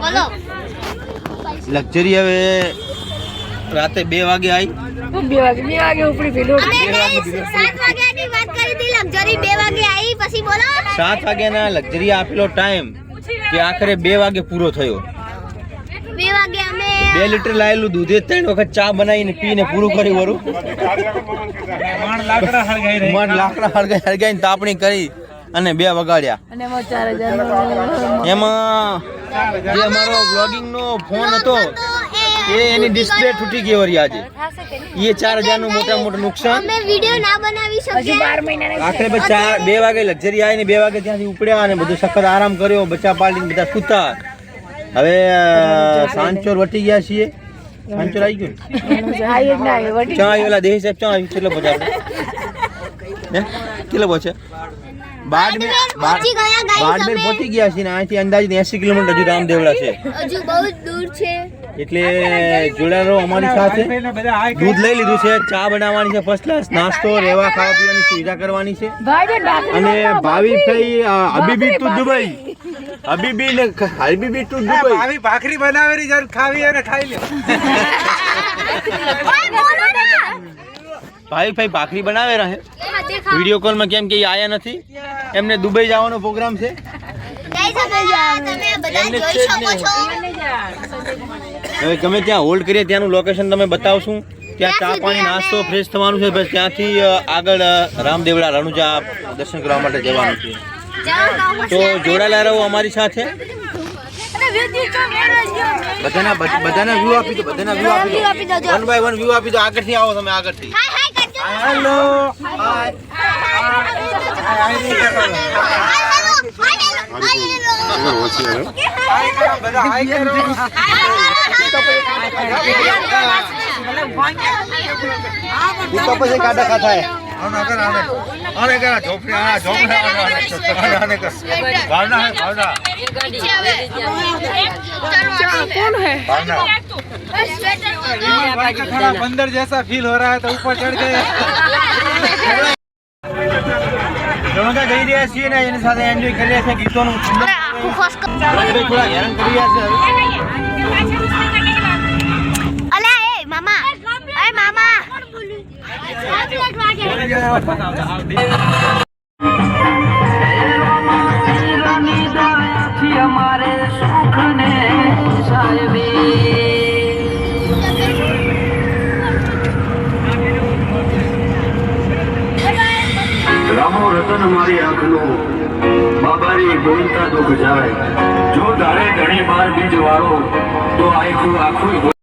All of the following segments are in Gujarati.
બોલો. લક્ઝરી હવે રાતે બે વાગે આવી બે વાગે બે વાગે ઉપડી પેલું સાત વાગ્યાની વાત કરી હતી લક્ઝરી બે વાગે આવી પછી બોલો. સાત વાગ્યાના લક્ઝરી આપેલો ટાઈમ કે આખરે બે વાગે પૂરો થયો. બે વાગે અમે બે લીટર લાયેલું દૂધે ત્રણ વખત ચા બનાવીને પીને પૂરું કર્યું વરું. મણ લાકડા હળગાઈ હળગાઈને તાપણી કરી. અને બે વગાડ્યા. એમાં જે અમારો બ્લોગિંગ નો ફોન હતો એ એની ડિસ્પ્લે તૂટી ગઈ વરી આજે. એ ચાર હજારનું મોટા મોટું નુકસાન. આખરે પછી ચાર બે વાગે લક્ઝરી આવી ને બે વાગે ત્યાંથી ઉપડ્યા અને બધું સખત આરામ કર્યો બચ્ચા પાડીને બધા સૂતા. હવે સાંચોર વટી ગયા છીએ. સાંચોર આવી ગયું આઈ જ ના આવી વટી ચા આવી ઓલા દેહી સાહેબ ચા આવી કેટલો હે? કેટલો પહોંચે બાડમેર પહોંચી ગયા છે બાડમેર પહોંચી ગયા છીએ ને અહીંથી અંદાજે એસી કિલોમીટર હજુ રામદેવડા છે. હજુ બહુ દૂર છે. એટલે જોડાયેલો અમારી સાથે દૂધ લઈ લીધું છે ચા બનાવવાની છે ફર્સ્ટ ક્લાસ નાસ્તો રહેવા ખાવા પીવાની સુવિધા કરવાની છે. અને ભાવી થઈ ભાખરી. ભાઈ અ, ટુ દુબઈ. અબીબી ને હબીબી ટુ દુબઈ. આવી ભાખરી બનાવેલી જરૂર ખાવી અને ખાઈ લે ભાઈ ભાઈ ભાખરી બનાવે રહે. વીડિયો કોલમાં કેમ કે આયા નથી. એમને દુબઈ જવાનો પ્રોગ્રામ છે. હવે ગમે ત્યાં હોલ્ડ કરીએ ત્યાંનું લોકેશન તમે બતાવશું. ત્યાં ચા પાણી નાસ્તો ફ્રેશ થવાનું છે. બસ ત્યાંથી આગળ રામદેવડા રણુજા દર્શન કરવા માટે જવાનું છે. તો જોડાયેલા રહો અમારી સાથે. બધાના બધાના વ્યૂ આપી દો બધાના વ્યૂ આપી દો. વન બાય વન વ્યૂ આપી દો. આગળથી આવો તમે આગળથી. હેલો પછી કાઢા ખા થાય આને કર આને આને કર ઝોપડી આ ઝોપડી આને આને આને કર ભાવના હે ભાવના કોણ હે भावना थोड़ा बंदर जैसा फील हो रहा है तो ऊपर चढ़ गए રમતા જઈ રહ્યા છીએ ને એની સાથે એન્જોય કરી રહ્યા છે ગીતોનું સુંદર ભાઈ થોડા હેરાન કરી રહ્યા છે રામો રતન મારી આંખનો બાબારી બોલતા દુઃખ જાય. જો તારે ઘણી બાર બીજ વાળો તો આખું આખું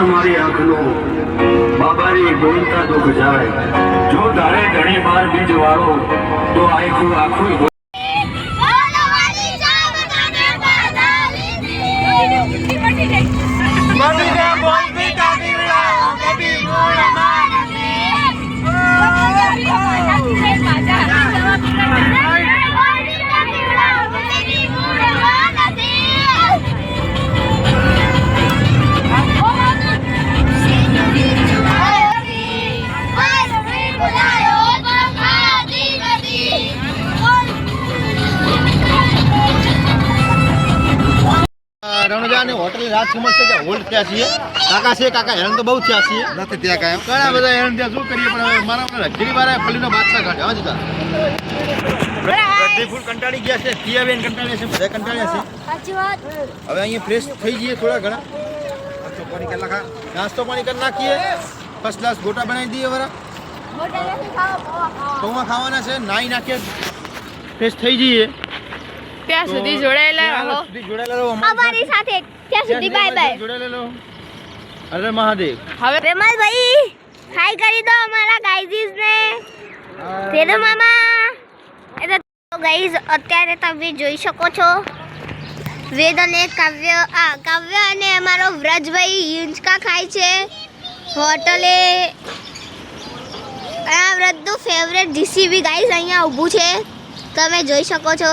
રામો મારી આંખનો બાબારી બોલતા દુઃખ જાય. જો તારે ઘણી બાર બીજ વાળો તો આખું આખું રણજા અને હોટલ રાજકુમાર છે ત્યાં હોલ્ડ થયા છીએ. કાકા છે કાકા હેરાન તો બહુ થયા છીએ. નથી ત્યાં કાંઈ ઘણા બધા હેરાન થયા શું કરીએ પણ હવે મારા આપણે લક્ઝરી વાળા ફલીનો બાદશાહ કાઢ્યો હા જીતા ફૂલ કંટાળી ગયા છે પિયા બેન કંટાળ્યા છે બધા કંટાળ્યા છે. હવે અહીંયા ફ્રેશ થઈ જઈએ થોડા ઘણા. નાસ્તો પાણી કેટલા ખા નાસ્તો પાણી કરી નાખીએ. ફર્સ્ટ ક્લાસ ગોટા બનાવી દઈએ વરા. પૌવા ખાવાના છે નાઈ નાખીએ. ફ્રેશ થઈ જઈએ. ત્યાં સુધી જોડાયેલા રહો. જોડાયેલા રહો અમારી સાથે. ત્યાં સુધી બાય બાય જોડાયેલા રહો. અરે મહાદેવ. હવે વિમલભાઈ હાય કરી દો અમારા ગાઈઝીસ ને. તેનો મામા. એટલે ગાઈઝ અત્યારે તમે જોઈ શકો છો. વેદ અને કાવ્ય આ કાવ્ય અને અમારો વ્રજભાઈ હિંચકા ખાય છે. હોટલે. આ વ્રજનું ફેવરેટ જીસીબી ગાઈઝ અહીંયા ઊભું છે. તમે જોઈ શકો છો.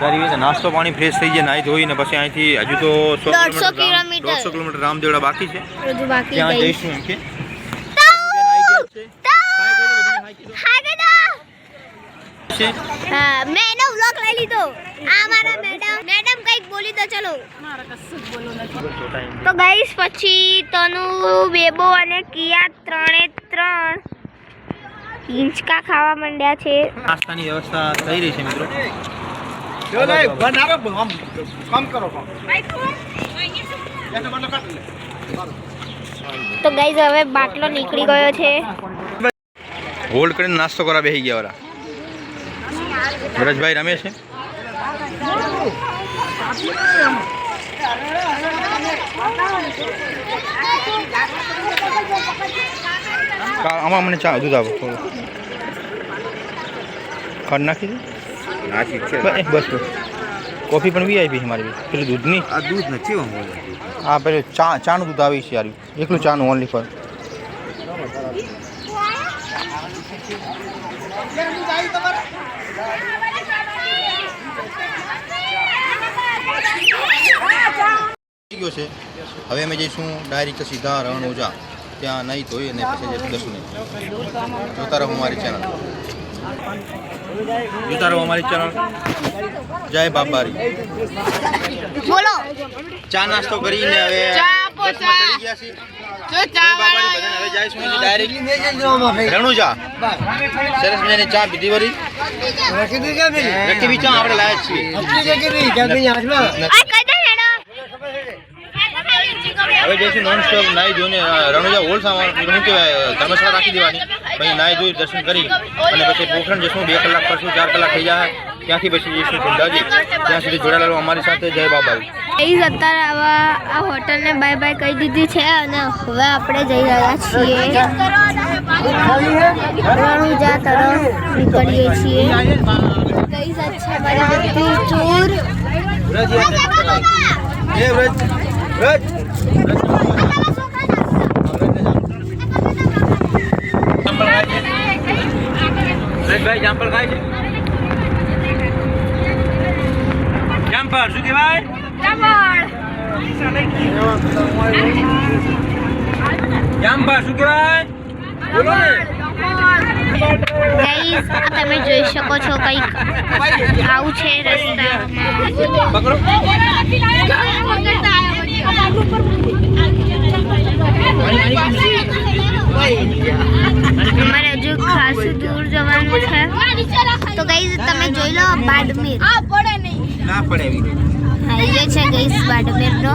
સારી નાસ્તો પાણી ફ્રેશ થઈ જાય નાહી ધોઈને પછી અહીંથી હજુ તો સો દોઢસો કિલોમીટર. દોઢસો કિલોમીટર રામદેવડા બાકી છે. ત્યાં જઈશું એમ કે. મેં એનો વ્લોગ લઈ લીધો. આ મારા મેડમ મેડમ કંઈક બોલી તો ચલો. તો ગઈશ પછી તનુ બેબો અને કિયા ત્રણે ત્રણ હિંચકા ખાવા માંડ્યા છે. નાસ્તાની વ્યવસ્થા થઈ રહી છે મિત્રો. તો ગાઈઝ હવે બાટલો નીકળી ગયો છે. હોલ્ડ કરીને નાસ્તો કરવા બેસી ગયા ઓલા. વરજભાઈ રમે છે? કા- આમાં મને ચા દૂધ આપો થોડું. ખાંડ નાખી દે. છે. બસ બસ કોફી પણ વીઆઈપી છે મારી. પેલું દૂધની? આ દૂધ નથી હું હા પેલું ચા ચાનું દૂધ આવી છે યાર. એકલું ચાનું ઓનલી ફોર થઈ ગયો છે. હવે અમે જઈશું ડાયરેક્ટ સીધા રણ ઓજા ત્યાં નહીં ધોઈ અને પછી જઈશું નહીં જોતા રહો મારી ચેનલ જોતા અમારી ચેનલ જય બાબારી. બોલો. ચા નાસ્તો કરીને હવે સરસ મજાની ચા પીધી વળી. બી ચા આપણે લાયા જ છીએ. આ કઈ દે મેડમ હવે જઈશું નોન સ્ટોપ નાઈ ધોઈને અ, રણુજા હોલ સામાન શું કહેવાય ધર્મશાળા રાખી દેવાની. પછી નાહી જોઈ દર્શન કરી. અને પછી પોખરણ જઈશું બે કલાક ફરશું ચાર કલાક થઈ જાય ત્યાંથી પછી જઈશું સુંદાજી ત્યાં સુધી જોડાયેલો અમારી સાથે. જય બાબા ગાઈઝ અત્યારે આવા આ હોટલને બાય બાય કહી દીધી છે અને હવે આપણે જઈ રહ્યા છીએ. રણુજા તરફ નીકળીએ છીએ. બધી એ વ્રજ વ્રજ. વ્રજભાઈ જામફળ ખાય છે જામફળ શું કહેવાય જામફળ શું કહેવાય બોલો ને તમે જોઈ શકો છો કંઈક આવું છે રસ્તામાં પકડો અમારે હજુ ખાસું દૂર જવાનું છે. તો ગાઈઝ તમે જોઈ લો બાડમેર. ના પડે હાઈવે છે ગઈસ બાડમેર નો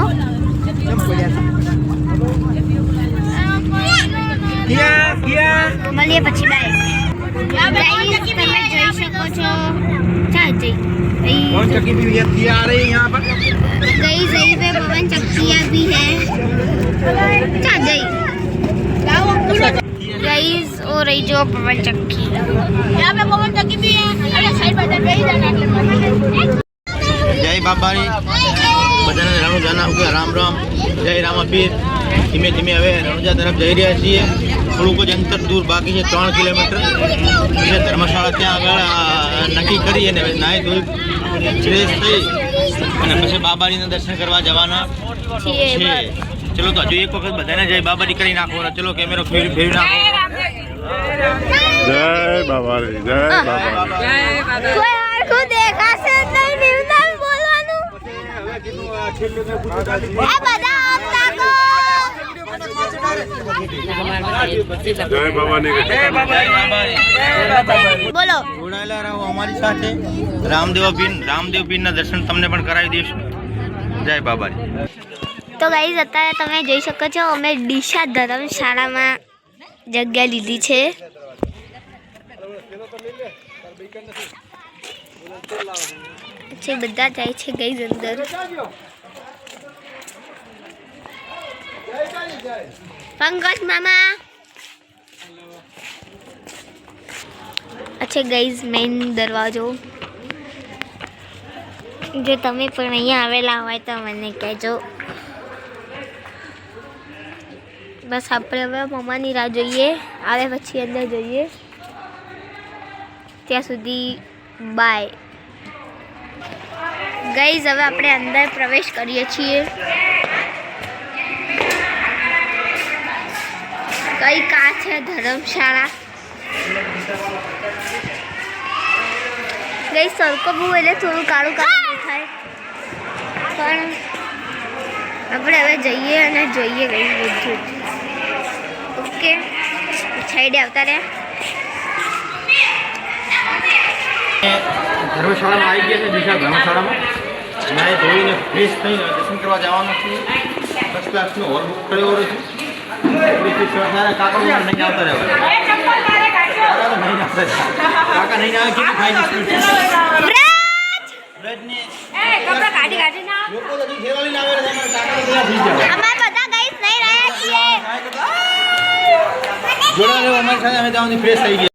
મળીએ પછી બાય તમે જોઈ શકો છો. ચા જઈ कौन चक्की भी व्यक्ति आ रही है यहाँ पर गई सही पे पवन चक्कियाँ भी है चल गई गाइस हो रही जो पवन चक्की यहाँ पे पवन चक्की भी है अरे साइड पर पे ही जाना જય બાબારી બધાને રણુજાના હુકે રામ રામ જય રામાપીર ધીમે ધીમે હવે રણુજા તરફ જઈ રહ્યા છીએ થોડુંક જ અંતર દૂર બાકી છે ત્રણ કિલોમીટર. એટલે ધર્મશાળા ત્યાં આગળ નક્કી કરી અને નાહી ધોઈ ફ્રેશ થઈ. અને પછી બાબાજીના દર્શન કરવા જવાના છે ચલો તો હજુ એક વખત બધાને જય બાબાજી કરી નાખો. ચલો કેમેરો ફેરવી ફેરવી નાખો. જય બાબા જય બાબા દેખાશે નહીં બોલવાનું એ બધા આમ તાકો જય બાબા ને જય બાબારી બોલો. જોડાયેલા રહો અમારી સાથે. રામદેવ પીર રામદેવ પીરના દર્શન તમને પણ કરાવી દઈશું. જય બાબારી તો ગાઈઝ અત્યારે તમે જોઈ શકો છો અમે ડીશા ધર્મશાળામાં જગ્યા લીધી છે. પછી બધા જાય છે ગઈ અંદર. પંકજ મામા. અચ્છા ગઈઝ મેઇન દરવાજો. જો તમે પણ અહીંયા આવેલા હોય તો મને કહેજો. બસ આપણે હવે મમ્માની રાહ જોઈએ. આવે પછી અંદર જોઈએ. ત્યાં સુધી બાય ગઈઝ હવે આપણે અંદર પ્રવેશ કરીએ છીએ. કઈ કા છે? ધર્મશાળા. ગઈ સરકો બહુ એટલે થોડું કાળું કાળું દેખાય પણ આપણે હવે જઈએ અને જોઈએ ગઈ બધું. ઓકે. સાઈડે આવતા રહ્યા. ધર્મશાળામાં આવી ગયા છે બીજા ધર્મશાળામાં. નાય ધોઈને ફ્રેશ થઈને દર્શન કરવા જવાનું છું. ફર્સ્ટ ક્લાસનો હોલ બુક કર્યો છે. જોડા અમારી સાથે અમે ત્યાં ફ્રેશ થઈ ગયા